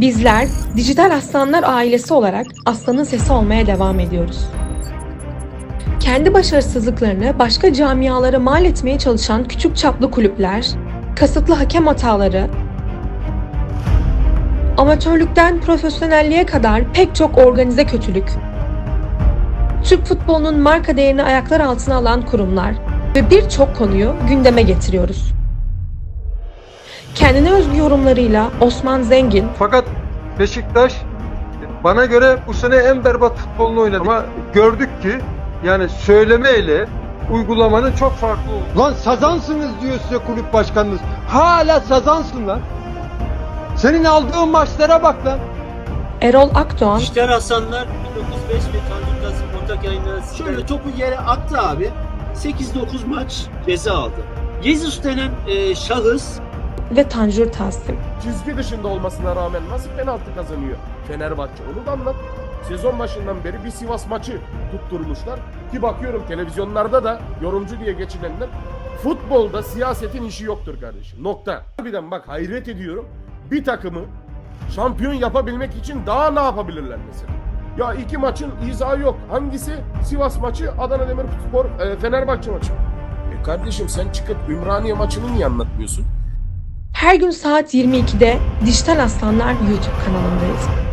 Bizler Dijital Aslanlar ailesi olarak Aslan'ın sesi olmaya devam ediyoruz. Kendi başarısızlıklarını başka camialara mal etmeye çalışan küçük çaplı kulüpler, kasıtlı hakem hataları, amatörlükten profesyonelliğe kadar pek çok organize kötülük, Türk futbolunun marka değerini ayaklar altına alan kurumlar ve birçok konuyu gündeme getiriyoruz. Kendine özgü yorumlarıyla Osman Zengin, Fakat Beşiktaş bana göre bu sene en berbat futbolunu oynadı. Ama gördük ki yani söylemeyle uygulamanın çok farklı olduğunu. Lan sazansınız diyor size kulüp başkanınız. Hala sazansın lan. Senin aldığın maçlara bak lan. Erol Akdoğan, Dijital Hasanlar 1905 ve Tanrı Kasım ortak yayınları Şöyle topu yere attı abi. 8-9 maç ceza aldı. Jesus denen e, şahıs ve Tanjur Tahsin. çizgi dışında olmasına rağmen nasıl penaltı kazanıyor Fenerbahçe onu da anlat. Sezon başından beri bir Sivas maçı tutturmuşlar. Ki bakıyorum televizyonlarda da yorumcu diye geçilenler futbolda siyasetin işi yoktur kardeşim. Nokta. Harbiden bak hayret ediyorum. Bir takımı şampiyon yapabilmek için daha ne yapabilirler mesela? Ya iki maçın izahı yok. Hangisi? Sivas maçı, Adana Demirspor, e, Fenerbahçe maçı. E kardeşim sen çıkıp Ümraniye maçını niye anlatmıyorsun? Her gün saat 22'de Dijital Aslanlar YouTube kanalındayız.